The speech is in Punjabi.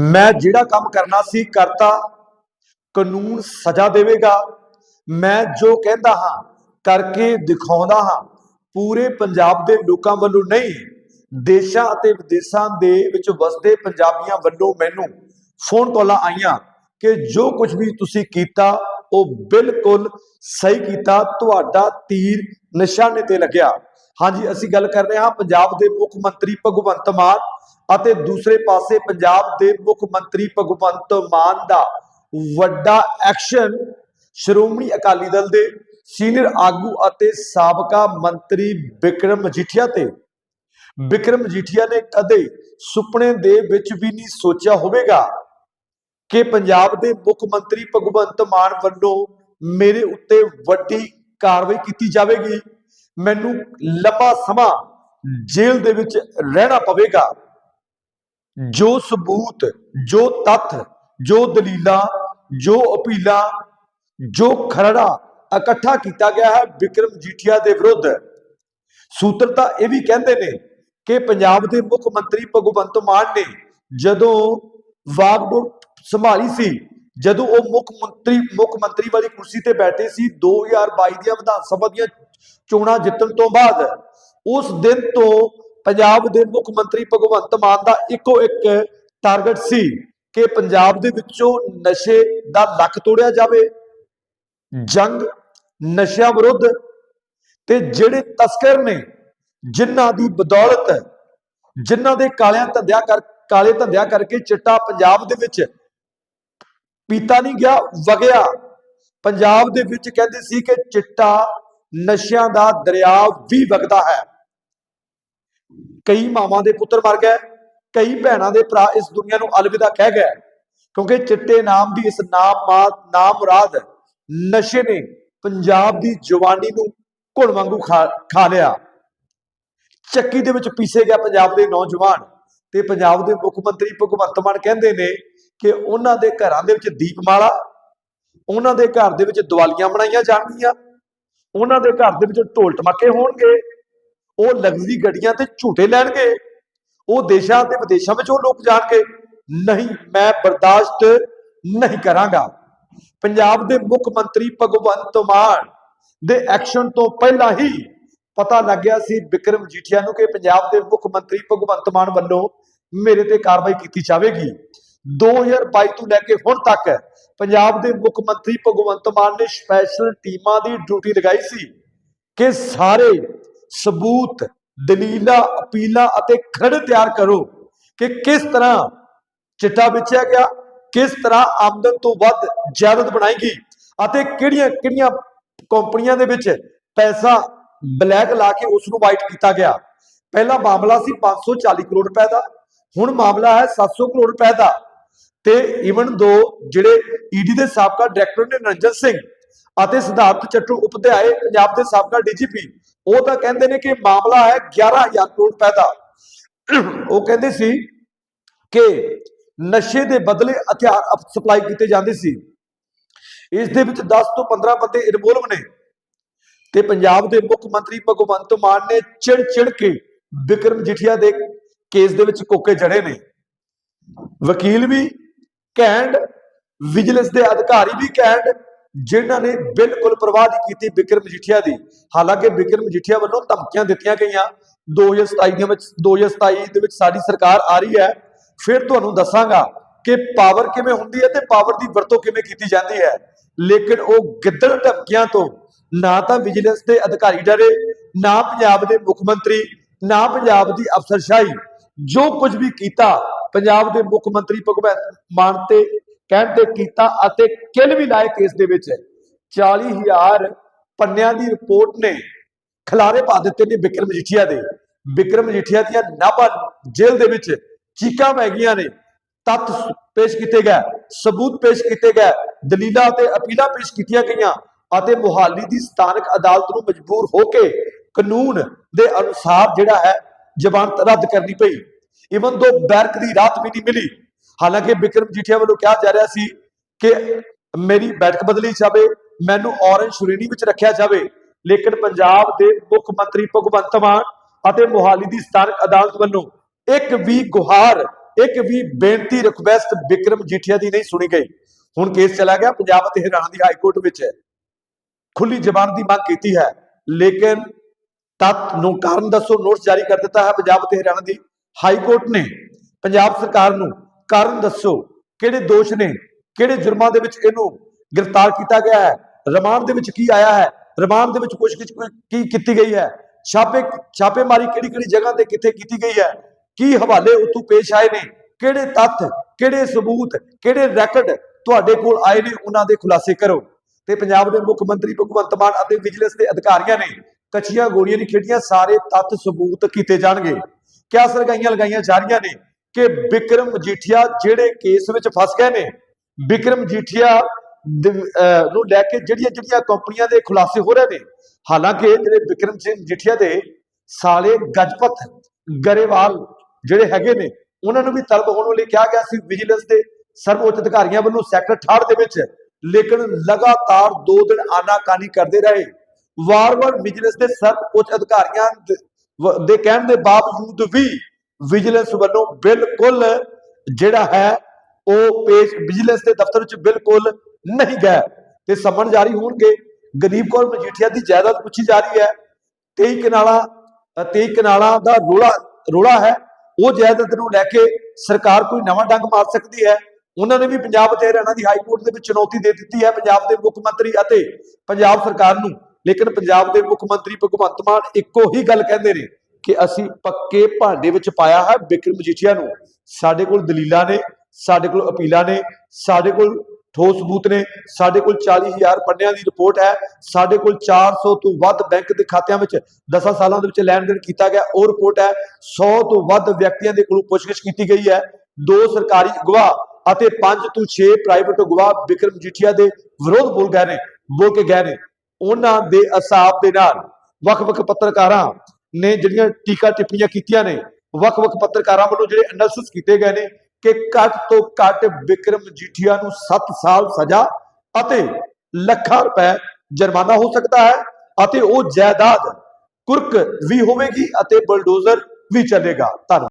ਮੈਂ ਜਿਹੜਾ ਕੰਮ ਕਰਨਾ ਸੀ ਕਰਤਾ, ਕਾਨੂੰਨ ਸਜ਼ਾ ਦੇਵੇਗਾ। ਮੈਂ ਜੋ ਕਹਿੰਦਾ ਹਾਂ ਕਰਕੇ ਦਿਖਾਉਂਦਾ ਹਾਂ। ਪੂਰੇ ਪੰਜਾਬ ਦੇ ਲੋਕਾਂ ਵੱਲੋਂ ਨਹੀਂ, ਦੇਸ਼ਾਂ ਅਤੇ ਵਿਦੇਸ਼ਾਂ ਦੇ ਵਿੱਚ ਵਸਦੇ ਪੰਜਾਬੀਆਂ ਵੱਲੋਂ ਮੈਨੂੰ ਫੋਨ ਕਾਲਾਂ ਆਈਆਂ ਕਿ ਜੋ ਕੁਝ ਵੀ ਤੁਸੀਂ ਕੀਤਾ, ਉਹ ਬਿਲਕੁਲ ਸਹੀ ਕੀਤਾ। ਤੁਹਾਡਾ ਤੀਰ ਨਿਸ਼ਾਨੇ ਤੇ ਲੱਗਿਆ। ਹਾਂਜੀ, ਅਸੀਂ ਗੱਲ ਕਰ ਰਹੇ ਹਾਂ ਪੰਜਾਬ ਦੇ ਮੁੱਖ ਮੰਤਰੀ ਭਗਵੰਤ ਮਾਨ ਅਤੇ ਦੂਸਰੇ ਪਾਸੇ ਪੰਜਾਬ ਦੇ ਮੁੱਖ ਮੰਤਰੀ ਭਗਵੰਤ ਮਾਨ ਦਾ ਵੱਡਾ ਐਕਸ਼ਨ ਸ਼੍ਰੋਮਣੀ ਅਕਾਲੀ ਦਲ ਦੇ ਸੀਨੀਅਰ ਆਗੂ ਅਤੇ ਸਾਬਕਾ ਮੰਤਰੀ ਵਿਕਰਮ ਮਜੀਠੀਆ ਤੇ। ਵਿਕਰਮ ਮਜੀਠੀਆ ਨੇ ਕਦੇ ਸੁਪਨੇ ਦੇ ਵਿੱਚ ਵੀ ਨਹੀਂ ਸੋਚਿਆ ਹੋਵੇਗਾ ਕਿ ਪੰਜਾਬ ਦੇ ਮੁੱਖ ਮੰਤਰੀ ਭਗਵੰਤ ਮਾਨ ਵੱਲੋਂ ਮੇਰੇ ਉੱਤੇ ਵੱਡੀ ਕਾਰਵਾਈ ਕੀਤੀ ਜਾਵੇਗੀ। ਮੈਨੂੰ ਲੰਬਾ ਸਮਾਂ ਜੇਲ੍ਹ ਦੇ ਵਿੱਚ ਰਹਿਣਾ ਪਵੇਗਾ। ਜੋ ਸਬੂਤ, ਜੋ ਤੱਥ, ਜੋ ਦਲੀਲਾਂ, ਜੋ ਅਪੀਲਾਂ, ਜੋ ਖਰੜਾ ਇਕੱਠਾ ਕੀਤਾ ਗਿਆ ਹੈ ਵਿਕਰਮ ਜੀਠੀਆ ਦੇ ਵਿਰੁੱਧ। ਸੂਤਰ ਤਾਂ ਇਹ ਵੀ ਕਹਿੰਦੇ ਨੇ ਕਿ ਪੰਜਾਬ ਦੇ ਮੁੱਖ ਮੰਤਰੀ ਭਗਵੰਤ ਮਾਨ ਨੇ ਜਦੋਂ ਵਾਗਡੋਰ ਸੰਭਾਲੀ ਸੀ, ਜਦੋਂ ਉਹ ਮੁੱਖ ਮੰਤਰੀ ਮੁੱਖ ਮੰਤਰੀ ਵਾਲੀ ਕੁਰਸੀ ਤੇ ਬੈਠੇ ਸੀ 2022 ਦੀਆਂ ਵਿਧਾਨ ਸਭਾ ਦੀਆਂ ਚੋਣਾਂ ਜਿੱਤਣ ਤੋਂ ਬਾਅਦ, ਉਸ ਦਿਨ ਤੋਂ ਪੰਜਾਬ ਦੇ ਮੁੱਖ ਮੰਤਰੀ ਭਗਵੰਤ ਮਾਨ ਦਾ ਇੱਕੋ ਇੱਕ ਟਾਰਗੇਟ ਸੀ ਕਿ ਪੰਜਾਬ ਦੇ ਵਿੱਚੋਂ ਨਸ਼ੇ ਦਾ ਲੱਕ ਤੋੜਿਆ ਜਾਵੇ, ਜੰਗ, ਨਸ਼ਿਆਂ ਵਿਰੁੱਧ ਤੇ ਜਿਹੜੇ ਤਸਕਰ ਨੇ, ਜਿਨ੍ਹਾਂ ਦੀ ਬਦੌਲਤ, ਜਿਨ੍ਹਾਂ ਦੇ ਕਾਲਿਆਂ ਧੰਦਿਆਂ ਕਰ, ਕਾਲੇ ਧੰਦਿਆਂ ਕਰਕੇ ਚਿੱਟਾ ਪੰਜਾਬ ਦੇ ਵਿੱਚ ਪੀਤਾ ਨਹੀਂ ਗਿਆ, ਵਗਿਆ। ਪੰਜਾਬ ਦੇ ਵਿੱਚ ਕਹਿੰਦੇ ਸੀ ਕਿ ਚਿੱਟਾ ਨਸ਼ਿਆਂ ਦਾ ਦਰਿਆ ਵੀ ਵਗਦਾ ਹੈ। ਕਈ ਮਾਵਾਂ ਦੇ ਪੁੱਤਰ ਮਰ ਗਏ ਕਈ ਭੈਣਾਂ ਦੇ ਭਰਾ ਇਸ ਦੁਨੀਆ ਨੂੰ ਅਲਵਿਦਾ ਕਹਿ ਗਏ ਕਿਉਂਕਿ ਚਿੱਟੇ ਨਾਮ ਦੀ ਇਸ ਨਾਮ ਨਾਮ ਨਸ਼ੇ ਨੇ ਪੰਜਾਬ ਦੀ ਜਵਾਨੀ ਨੂੰ ਘੁਣ ਵਾਂਗੂ ਖਾ ਖਾ ਲਿਆ। ਚੱਕੀ ਦੇ ਵਿੱਚ ਪੀਸੇ ਗਿਆ ਪੰਜਾਬ ਦੇ ਨੌਜਵਾਨ ਤੇ ਪੰਜਾਬ ਦੇ ਮੁੱਖ ਮੰਤਰੀ ਭਗਵੰਤ ਮਾਨ ਕਹਿੰਦੇ ਨੇ ਕਿ ਉਹਨਾਂ ਦੇ ਘਰਾਂ ਦੇ ਵਿੱਚ ਦੀਪਮਾਲਾ, ਉਹਨਾਂ ਦੇ ਘਰ ਦੇ ਵਿੱਚ ਦੀਵਾਲੀਆਂ ਬਣਾਈਆਂ ਜਾਣਗੀਆਂ, ਉਹਨਾਂ ਦੇ ਘਰ ਦੇ ਵਿੱਚ ਢੋਲ ਟਮਾਕੇ ਹੋਣਗੇ ਉਹ ਲਗਜ਼ਰੀ ਗੱਡੀਆਂ ਤੇ ਝੂਟੇ ਲੈਣਗੇ, ਉਹ ਦੇਸ਼ਾਂ ਤੇ ਵਿਦੇਸ਼ਾਂ ਵਿੱਚ ਉਹ ਲੋਕ ਜਾਣਗੇ। ਨਹੀਂ, ਮੈਂ ਬਰਦਾਸ਼ਤ ਨਹੀਂ ਕਰਾਂਗਾ। ਪੰਜਾਬ ਦੇ ਮੁੱਖ ਮੰਤਰੀ ਭਗਵੰਤ ਮਾਨ ਦੇ ਐਕਸ਼ਨ ਤੋਂ ਪਹਿਲਾਂ ਹੀ ਪਤਾ ਲੱਗ ਸੀ ਵਿਕਰਮ ਜੀਠੀਆ ਨੂੰ ਕਿ ਪੰਜਾਬ ਦੇ ਮੁੱਖ ਮੰਤਰੀ ਭਗਵੰਤ ਮਾਨ ਵੱਲੋਂ ਮੇਰੇ ਤੇ ਕਾਰਵਾਈ ਕੀਤੀ ਜਾਵੇਗੀ। 2022 ਤੋਂ ਲੈ ਕੇ ਹੁਣ ਤੱਕ ਪੰਜਾਬ ਦੇ ਮੁੱਖ ਮੰਤਰੀ ਭਗਵੰਤ ਮਾਨ ਨੇ ਸਪੈਸ਼ਲ ਟੀਮਾਂ ਦੀ ਡਿਊਟੀ ਲਗਾਈ ਸੀ ਕਿ ਸਾਰੇ ਸਬੂਤ, ਦਲੀਲਾਂ, ਅਪੀਲਾਂ ਅਤੇ ਖਰੜ ਤਿਆਰ ਕਰੋ ਕਿ ਕਿਸ ਤਰ੍ਹਾਂ ਚਿੱਟਾ ਵੇਚਿਆ ਗਿਆ, ਕਿਸ ਤਰ੍ਹਾਂ ਆਮਦਨ ਤੋਂ ਵੱਧ ਜਾਇਦਾਦ ਬਣਾਈ ਅਤੇ ਕਿਹੜੀਆਂ ਕਿਹੜੀਆਂ ਕੰਪਨੀਆਂ ਦੇ ਵਿੱਚ ਪੈਸਾ ਬਲੈਕ ਲਾ ਕੇ ਉਸ ਨੂੰ ਵਾਈਟ ਕੀਤਾ ਗਿਆ। ਪਹਿਲਾ ਮਾਮਲਾ ਸੀ 540 ਕਰੋੜ ਰੁਪਏ ਦਾ, ਹੁਣ ਮਾਮਲਾ ਹੈ 700 ਕਰੋੜ ਰੁਪਏ ਦਾ। ਤੇ ਇਵਨ ਦੋ ਜਿਹੜੇ ਈਡੀ ਦੇ ਸਾਬਕਾ ਡਾਇਰੈਕਟਰ ਨੇ ਨਰਿੰਜਨ ਸਿੰਘ ਅਤੇ ਸਿਧਾਰਥ ਚੱਟੂ ਉਪਧਿਆਏ ਪੰਜਾਬ ਦੇ ਸਾਬਕਾ ਡੀਜੀਪੀ ਉਹ ਤਾਂ ਕਹਿੰਦੇ ਨੇ ਕਿ ਮਾਮਲਾ ਹੈ 11000 ਕਰੋੜ ਰੁਪਏ ਉਹ ਕਹਿੰਦੇ ਸੀ ਕਿ ਨਸ਼ੇ ਦੇ ਬਦਲੇ ਹਥਿਆਰ ਸਪਲਾਈ ਕੀਤੇ ਜਾਂਦੇ ਸੀ। ਇਸ ਦੇ ਵਿੱਚ 10 ਤੋਂ 15 ਬੰਦੇ ਇਨਵੋਲਵ ਨੇ ਤੇ ਪੰਜਾਬ ਦੇ ਮੁੱਖ ਮੰਤਰੀ ਭਗਵੰਤ ਮਾਨ ਨੇ ਚਿੜ ਚਿੜ ਕੇ ਵਿਕਰਮ ਜੀਠੀਆ ਦੇ ਕੇਸ ਦੇ ਵਿੱਚ ਕੋਕੇ ਜੜੇ ਨੇ। ਵਕੀਲ ਵੀ ਕੈਂਡ, ਵਿਜੀਲੈਂਸ ਦੇ ਅਧਿਕਾਰੀ ਵੀ ਕੈਂਡ ਜਿਨ੍ਹਾਂ ਨੇ ਬਿਲਕੁਲ ਪਰਵਾਹ ਨਹੀਂ ਕੀਤੀ ਵਿਕਰਮ ਜੀਠੀਆ ਦੀ। ਹਾਲਾਂਕਿ ਵਿਕਰਮ ਜੀਠੀਆ ਵੱਲੋਂ ਧਮਕੀਆਂ ਦਿੱਤੀਆਂ ਗਈਆਂ। 2027 ਦੇ ਵਿੱਚ 2027 ਦੇ ਵਿੱਚ ਸਾਡੀ ਸਰਕਾਰ ਆ ਰਹੀ ਹੈ। ਫਿਰ ਤੁਹਾਨੂੰ ਦੱਸਾਂਗਾ ਕਿ ਪਾਵਰ ਕਿਵੇਂ ਹੁੰਦੀ ਹੈ ਤੇ ਪਾਵਰ ਦੀ ਵਰਤੋਂ ਕਿਵੇਂ ਕੀਤੀ ਜਾਂਦੀ ਹੈ। ਲੇਕਿਨ ਉਹ ਗਿੱਦੜ ਧਮਕੀਆਂ ਤੋਂ ਨਾ ਤਾਂ ਵਿਜੀਲੈਂਸ ਦੇ ਅਧਿਕਾਰੀ ਡਰੇ, ਨਾ ਪੰਜਾਬ ਦੇ ਮੁੱਖ ਮੰਤਰੀ, ਨਾ ਪੰਜਾਬ ਦੀ ਅਫਸਰਸ਼ਾਹੀ। ਜੋ ਕੁਝ ਵੀ ਕੀਤਾ, ਪੰਜਾਬ ਦੇ ਮੁੱਖ ਮੰਤਰੀ ਭਗਵੰਤ ਮਾਨ ਤੇ ਕਹਿਣ ਤੇ ਕੀਤਾ ਅਤੇ ਕਿਲ ਵੀ ਲਾਏ ਕੇਸ ਦੇ ਵਿੱਚ 40000 ਪੰਨਿਆਂ ਦੀ ਰਿਪੋਰਟ ਨੇ ਖਲਾਰੇ ਪਾ ਦਿੱਤੇ ਨੇ ਵਿਕਰਮ ਮਜੀਠੀਆ ਦੇ। ਵਿਕਰਮ ਮਜੀਠੀਆ ਦੀਆਂ ਨਾਭਾ ਜੇਲ੍ਹ ਦੇ ਵਿੱਚ ਚੀਕਾਂ ਪੈ ਗਈਆਂ ਨੇ। ਤੱਥ ਪੇਸ਼ ਕੀਤੇ ਗਏ, ਸਬੂਤ ਪੇਸ਼ ਕੀਤੇ ਗਏ, ਦਲੀਲਾਂ ਤੇ ਅਪੀਲਾਂ ਪੇਸ਼ ਕੀਤੀਆਂ ਗਈਆਂ ਅਤੇ ਮੁਹਾਲੀ ਦੀ ਸਥਾਨਕ ਅਦਾਲਤ ਨੂੰ ਮਜਬੂਰ ਹੋ ਕੇ ਕਾਨੂੰਨ ਦੇ ਅਨੁਸਾਰ ਜਿਹੜਾ ਹੈ ਜ਼ਮਾਨਤ ਰੱਦ ਕਰਨੀ ਪਈ। ਇਵਨ ਦੋ ਬੈਰਕ ਦੀ ਰਾਤ ਵੀ ਨਹੀਂ ਮਿਲੀ। ਹਾਲਾਂਕਿ ਵਿਕਰਮ ਜੀਠੀਆ ਵੱਲੋਂ ਕਿਹਾ ਜਾ ਰਿਹਾ ਸੀ ਕਿ ਮੇਰੀ ਬੈਠਕ ਬਦਲੀ ਜਾਵੇ, ਮੈਨੂੰ ਔਰੰਜ ਸ਼੍ਰੇਣੀ ਵਿੱਚ ਰੱਖਿਆ ਜਾਵੇ। ਲੇਕਿਨ ਪੰਜਾਬ ਦੇ ਮੁੱਖ ਮੰਤਰੀ ਭਗਵੰਤ ਮਾਨ ਅਤੇ ਮੋਹਾਲੀ ਦੀ ਸਥਾਨਕ ਅਦਾਲਤ ਵੱਲੋਂ ਇੱਕ ਵੀ ਗੁਹਾਰ, ਇੱਕ ਵੀ ਬੇਨਤੀ ਰਿਕੁਐਸਟ ਵਿਕਰਮ ਜੀਠੀਆ ਦੀ ਨਹੀਂ ਸੁਣੀ ਗਈ। ਹੁਣ ਕੇਸ ਚਲਾ ਗਿਆ, ਪੰਜਾਬ ਅਤੇ ਹਰਿਆਣਾ ਦੀ ਹਾਈ ਕੋਰਟ ਵਿੱਚ। ਖੁੱਲੀ ਜ਼ਬਾਨ ਦੀ ਮੰਗ ਕੀਤੀ ਹੈ, ਲੇਕਿਨ ਤੱਤ ਨੂੰ ਕਾਰਨ ਦੱਸੋ, ਨੋਟਿਸ ਜਾਰੀ ਕਰ ਦਿੱਤਾ ਹੈ ਪੰਜਾਬ ਤੇ ਹਰਿਆਣਾ ਦੀ ਹਾਈ ਕੋਰਟ ਨੇ। ਪੰਜਾਬ ਸਰਕਾਰ ਨੂੰ ਕਾਰਨ ਦੱਸੋ, ਕਿਹੜੇ ਦੋਸ਼ ਨੇ, ਕਿਹੜੇ ਜੁਰਮਾਂ ਦੇ ਵਿੱਚ ਇਹਨੂੰ ਗ੍ਰਿਫਤਾਰ ਕੀਤਾ ਗਿਆ ਹੈ? ਰਿਮਾਂਡ ਦੇ ਵਿੱਚ ਕੀ ਆਇਆ ਹੈ? ਰਿਮਾਂਡ ਦੇ ਵਿੱਚ ਪੁੱਛਗਿੱਛ ਕੀ ਕੀਤੀ ਗਈ ਹੈ? ਛਾਪੇ, ਛਾਪੇਮਾਰੀ ਕਿਹੜੀ ਕਿਹੜੀ ਜਗ੍ਹਾ ਤੇ ਕਿੱਥੇ ਕੀਤੀ ਗਈ ਹੈ? ਕੀ ਹਵਾਲੇ ਉਤੋਂ ਪੇਸ਼ ਆਏ ਨੇ? ਕਿਹੜੇ ਤੱਥ, ਕਿਹੜੇ ਸਬੂਤ, ਕਿਹੜੇ ਰੈਕਡ ਤੁਹਾਡੇ ਕੋਲ ਆਏ ਨੇ? ਉਹਨਾਂ ਦੇ ਖੁਲਾਸੇ ਕਰੋ। ਤੇ ਪੰਜਾਬ ਦੇ ਮੁੱਖ ਮੰਤਰੀ ਭਗਵੰਤ ਮਾਨ ਅਤੇ ਵਿਜੀਲੈਂਸ ਦੇ ਅਧਿਕਾਰੀਆਂ ਨੇ ਕੱਚੀਆਂ ਗੋਲੀਆਂ ਨਹੀਂ ਖੇਡੀਆਂ, ਸਾਰੇ ਤੱਥ ਸਬੂਤ ਕੀਤੇ ਜਾਣਗੇ। ਕਿਆ ਸਰਗਾਈਆਂ ਲਗਾਈਆਂ ਜਾ ਰਹੀਆਂ ਨੇ? ਕਿ ਵਿਕਰਮ ਮਜੀਠੀਆ ਜਿਹੜੇ ਕੇਸ ਵਿੱਚ ਫਸ ਗਏ ਨੇ ਵਿਕਰਮ ਜੀਠੀਆ ਨੂੰ ਲੈ ਕੇ ਜਿਹੜੀਆਂ ਜਿਹੜੀਆਂ ਕੰਪਨੀਆਂ ਦੇ ਖੁਲਾਸੇ ਹੋ ਰਹੇ ਨੇ, ਹਾਲਾਂਕਿ ਜਿਹੜੇ ਵਿਕਰਮ ਸਿੰਘ ਜੀਠੀਆ ਦੇ ਸਾਲੇ ਗਜਪਤ ਗਰੇਵਾਲ ਜਿਹੜੇ ਹੈਗੇ ਨੇ, ਉਹਨਾਂ ਨੂੰ ਵੀ ਤਲਬ ਹੋਣ ਲਈ ਕਿਹਾ ਗਿਆ ਸੀ ਵਿਜੀਲੈਂਸ ਦੇ ਸਰਵਉੱਚ ਅਧਿਕਾਰੀਆਂ ਵੱਲੋਂ ਸੈਕਟਰ 68 ਦੇ ਵਿੱਚ, ਲੇਕਿਨ ਲਗਾਤਾਰ 2 ਦਿਨ ਆਨਾਕਾਨੀ ਕਰਦੇ ਰਹੇ। ਵਾਰ-ਵਾਰ ਵਿਜੀਲੈਂਸ ਦੇ ਸਰਵਉੱਚ ਅਧਿਕਾਰੀਆਂ ਦੇ ਕਹਿਣ ਦੇ ਬਾਵਜੂਦ ਵੀ ਵਿਜੀਲੈਂਸ ਵੱਲੋਂ ਬਿਲਕੁਲ ਜਿਹੜਾ ਹੈ ਉਹ ਪੇਸ਼ ਵਿਜੀਲੈਂਸ ਦੇ ਦਫ਼ਤਰ ਵਿੱਚ ਬਿਲਕੁਲ ਨਹੀਂ ਗਿਆ। ਤੇ ਸਮਨ ਜਾਰੀ ਹੋਣਗੇ। ਗਰੀਬ ਕੌਰ ਮਜੀਠੀਆ ਦੀ ਜਾਇਦਾਦ ਪੁੱਛੀ ਜਾ ਰਹੀ ਹੈ। 23 ਕਨਾਲਾ ਅ, 23 ਕਨਾਲਾ ਦਾ ਰੋਲਾ ਰੋਲਾ ਹੈ। ਉਹ ਜਾਇਦਾਦ ਨੂੰ ਲੈ ਕੇ ਸਰਕਾਰ ਕੋਈ ਨਵਾਂ ਡੰਗ ਮਾਰ ਸਕਦੀ ਹੈ। ਉਹਨਾਂ ਨੇ ਵੀ ਪੰਜਾਬ ਤੇ ਹਰਿਆਣਾ ਦੀ ਹਾਈ ਕੋਰਟ ਦੇ ਵਿੱਚ ਚੁਣੌਤੀ ਦੇ ਦਿੱਤੀ ਹੈ। ਪੰਜਾਬ ਦੇ ਮੁੱਖ ਮੰਤਰੀ ਅਤੇ ਪੰਜਾਬ ਸਰਕਾਰ ਨੂੰ। ਲੇਕਿਨ ਪੰਜਾਬ ਦੇ ਮੁੱਖ ਮੰਤਰੀ ਭਗਵੰਤ ਮਾਨ ਇੱਕੋ ਹੀ ਗੱਲ ਕਹਿੰਦੇ ਨੇ। ਕਿ ਅਸੀਂ ਪੱਕੇ ਭਾਂਡੇ ਵਿੱਚ ਪਾਇਆ ਹੈ ਬਿਕਰਮ ਮਜੀਠੀਆ ਨੂੰ। ਸਾਡੇ ਕੋਲ ਦਲੀਲਾਂ ਨੇ, ਸਾਡੇ ਕੋਲ ਅਪੀਲਾਂ ਨੇ, ਸਾਡੇ ਕੋਲ ਠੋਸ ਸਬੂਤ ਨੇ, ਸਾਡੇ ਕੋਲ 40000 ਪੰਨਿਆਂ ਦੀ ਰਿਪੋਰਟ ਹੈ, ਸਾਡੇ ਕੋਲ 400 ਤੋਂ ਵੱਧ ਬੈਂਕ ਦੇ ਖਾਤਿਆਂ ਵਿੱਚ 10 ਸਾਲਾਂ ਦੇ ਵਿੱਚ ਲੈਣ ਦੇਣ ਕੀਤਾ ਗਿਆ, ਉਹ ਰਿਪੋਰਟ ਹੈ। 100 ਤੋਂ ਵੱਧ ਵਿਅਕਤੀਆਂ ਦੇ ਕੋਲੋਂ ਪੁੱਛਗਿੱਛ ਕੀਤੀ ਗਈ ਹੈ। ਦੋ ਸਰਕਾਰੀ ਗਵਾਹ ਅਤੇ 5 ਤੋਂ 6 ਪ੍ਰਾਈਵੇਟ ਗਵਾਹ ਵਿਕਰਮ ਜੀਠੀਆ ਦੇ ਵਿਰੋਧ ਬੋਲ ਗਏ ਨੇ, ਬੋਲ ਕੇ ਗਏ ਨੇ। ਉਹਨਾਂ ਦੇ ਅਸਾਬ ਦੇ ਨਾਲ ਵੱਖ-ਵੱਖ ਪੱਤਰਕਾਰਾਂ ਨੇ ਜਿਹੜੀਆਂ ਟੀਕਾ ਟਿੱਪਣੀਆਂ ਕੀਤੀਆਂ ਨੇ, ਵੱਖ-ਵੱਖ ਪੱਤਰਕਾਰਾਂ ਵੱਲੋਂ ਜਿਹੜੇ ਐਨਾਲਿਸਿਸ ਕੀਤੇ ਗਏ ਨੇ ਕਿ ਘੱਟ ਤੋਂ ਘੱਟ ਵਿਕਰਮ ਜੀਠੀਆ ਨੂੰ 7 ਸਾਲ ਸਜ਼ਾ ਅਤੇ ਲੱਖਾਂ ਰੁਪਏ ਜੁਰਮਾਨਾ ਹੋ ਸਕਦਾ ਹੈ ਅਤੇ ਉਹ ਜਾਇਦਾਦ ਕੁਰਕ ਵੀ ਹੋਵੇਗੀ ਅਤੇ ਬਲਡੋਜ਼ਰ ਵੀ ਚੱਲੇਗਾ। ਧੰਨਵਾਦ।